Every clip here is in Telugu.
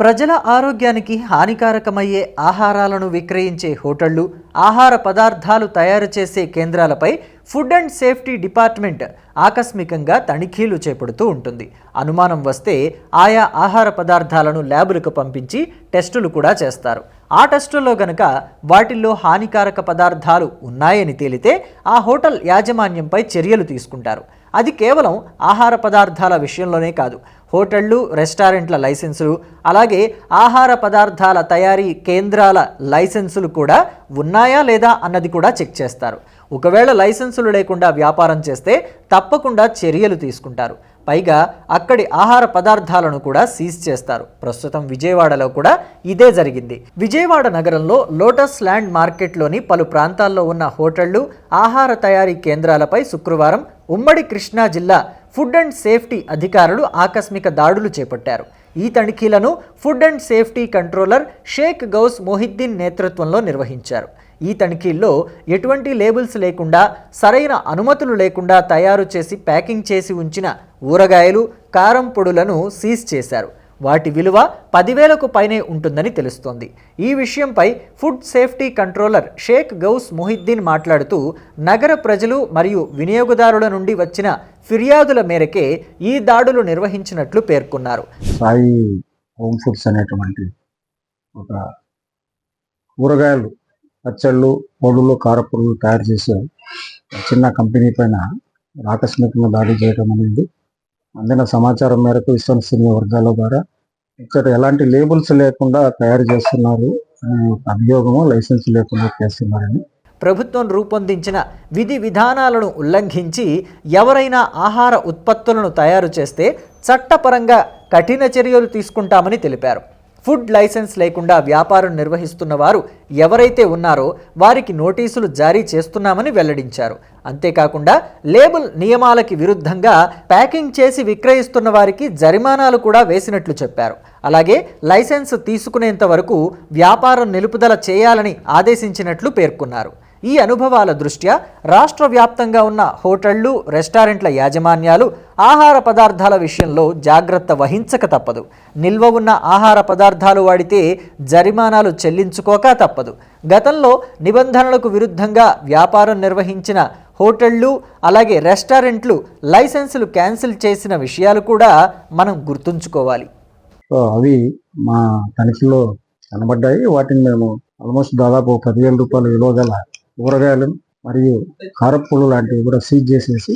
ప్రజల ఆరోగ్యానికి హానికారకమయ్యే ఆహారాలను విక్రయించే హోటళ్ళు ఆహార పదార్థాలు తయారు చేసే కేంద్రాలపై ఫుడ్ అండ్ సేఫ్టీ డిపార్ట్మెంట్ ఆకస్మికంగా తనిఖీలు చేపడుతూ ఉంటుంది. అనుమానం వస్తే ఆయా ఆహార పదార్థాలను ల్యాబులకు పంపించి టెస్టులు కూడా చేస్తారు. ఆ టెస్టుల్లో గనక వాటిల్లో హానికారక పదార్థాలు ఉన్నాయని తేలితే ఆ హోటల్ యాజమాన్యంపై చర్యలు తీసుకుంటారు. అది కేవలం ఆహార పదార్థాల విషయంలోనే కాదు హోటళ్ళు రెస్టారెంట్ల లైసెన్సులు అలాగే ఆహార పదార్థాల తయారీ కేంద్రాల లైసెన్సులు కూడా ఉన్నాయా లేదా అన్నది కూడా చెక్ చేస్తారు. ఒకవేళ లైసెన్సులు లేకుండా వ్యాపారం చేస్తే తప్పకుండా చర్యలు తీసుకుంటారు. పైగా అక్కడి ఆహార పదార్థాలను కూడా సీజ్ చేస్తారు. ప్రస్తుతం విజయవాడలో కూడా ఇదే జరిగింది. విజయవాడ నగరంలో లోటస్ ల్యాండ్ మార్కెట్లోని పలు ప్రాంతాల్లో ఉన్న హోటళ్ళు ఆహార తయారీ కేంద్రాలపై శుక్రవారం ఉమ్మడి కృష్ణా జిల్లా ఫుడ్ అండ్ సేఫ్టీ అధికారులు ఆకస్మిక దాడులు చేపట్టారు. ఈ తనిఖీలను food and safety controller Sheikh Ghouse Mohiddin నేతృత్వంలో నిర్వహించారు. ఈ తనిఖీల్లో ఎటువంటి లేబుల్స్ లేకుండా సరైన అనుమతులు లేకుండా తయారు చేసి ప్యాకింగ్ చేసి ఉంచిన ఊరగాయలు కారం పొడులను సీజ్ చేశారు. వాటి విలువ పదివేలకు పైనే ఉంటుందని తెలుస్తోంది. ఈ విషయంపై food safety controller Sheikh Ghouse Mohiddin మాట్లాడుతూ నగర ప్రజలు మరియు వినియోగదారుల నుండి వచ్చిన ఫిర్యాదుల మేరకే ఈ దాడులు నిర్వహించినట్లు పేర్కొన్నారు. సాయి హోమ్ ఫుడ్స్ అనేటువంటి ఒక కూరగాయలు పచ్చళ్ళు పొడులు కారపొడులు తయారు చేసే చిన్న కంపెనీ పైన ఆకస్మికంగా దాడి చేయడం అనేది అందిన సమాచారం మేరకు విశ్వసనీయ వర్గాల ద్వారా ఇక్కడ ఎలాంటి లేబుల్స్ లేకుండా తయారు చేస్తున్నారు అభియోగము లైసెన్స్ లేకుండా చేస్తున్నారని. ప్రభుత్వం రూపొందించిన విధి విధానాలను ఉల్లంఘించి ఎవరైనా ఆహార ఉత్పత్తులను తయారు చేస్తే చట్టపరంగా కఠిన చర్యలు తీసుకుంటామని తెలిపారు. ఫుడ్ లైసెన్స్ లేకుండా వ్యాపారం నిర్వహిస్తున్న వారు ఎవరైతే ఉన్నారో వారికి నోటీసులు జారీ చేస్తున్నామని వెల్లడించారు. అంతేకాకుండా లేబుల్ నియమాలకి విరుద్ధంగా ప్యాకింగ్ చేసి విక్రయిస్తున్న వారికి జరిమానాలు కూడా వేసినట్లు చెప్పారు. అలాగే లైసెన్స్ తీసుకునేంత వరకు వ్యాపారం నిలుపుదల చేయాలని ఆదేశించినట్లు పేర్కొన్నారు. ఈ అనుభవాల దృష్ట్యా రాష్ట్ర వ్యాప్తంగా ఉన్న హోటళ్ళు రెస్టారెంట్ల యాజమాన్యాలు ఆహార పదార్థాల విషయంలో జాగ్రత్త వహించక తప్పదు. నిల్వ ఉన్న ఆహార పదార్థాలు వాడితే జరిమానాలు చెల్లించుకోక తప్పదు. గతంలో నిబంధనలకు విరుద్ధంగా వ్యాపారం నిర్వహించిన హోటళ్ళు అలాగే రెస్టారెంట్లు లైసెన్సులు క్యాన్సిల్ చేసిన విషయాలు కూడా మనం గుర్తుంచుకోవాలి. సో అవి మా తనిఖీలో కనబడ్డాయి. వాటిని మేము ఆల్మోస్ట్ దాదాపు పదివేల రూపాయల విలువ గల కూరగాయలు మరియు కారప్పులు లాంటివి కూడా సీజ్ చేసేసి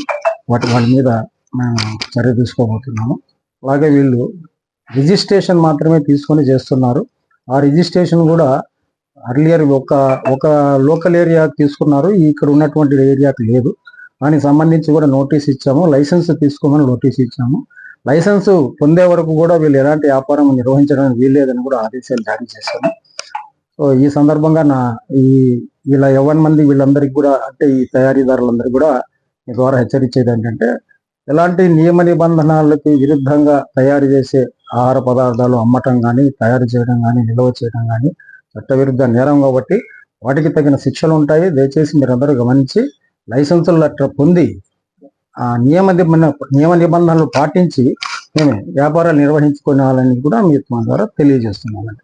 వాటి వాళ్ళ మీద మేము చర్య తీసుకోబోతున్నాము. అలాగే వీళ్ళు రిజిస్ట్రేషన్ మాత్రమే తీసుకొని చేస్తున్నారు. ఆ రిజిస్ట్రేషన్ కూడా అర్లియర్ ఒక ఒక లోకల్ ఏరియా తీసుకున్నారు. ఇక్కడ ఉన్నటువంటి ఏరియాకి లేదు. దానికి సంబంధించి కూడా నోటీస్ ఇచ్చాము. లైసెన్స్ తీసుకోమని నోటీస్ ఇచ్చాము. లైసెన్స్ పొందే వరకు కూడా వీళ్ళు ఎలాంటి వ్యాపారం నిర్వహించడానికి వీల్లేదని కూడా ఆదేశాలు జారీ చేశాము. సో ఈ సందర్భంగా నా ఈ ఇలా ఎవరి మంది వీళ్ళందరికీ కూడా అంటే ఈ తయారీదారులందరికీ కూడా మీ ద్వారా హెచ్చరించేది ఏంటంటే ఎలాంటి నియమ నిబంధనలకి విరుద్ధంగా తయారు చేసే ఆహార పదార్థాలు అమ్మటం కానీ తయారు చేయడం కానీ నిల్వ చేయడం కానీ చట్టవిరుద్ధ నేరం కాబట్టి వాటికి తగిన శిక్షలు ఉంటాయి. దయచేసి మీరందరూ గమనించి లైసెన్సులు అట్లా పొంది ఆ నియమ నిబంధన నియమ నిబంధనలు పాటించి మేము వ్యాపారాలు నిర్వహించుకోవాలని కూడా మీ ద్వారా తెలియజేస్తున్నామండి.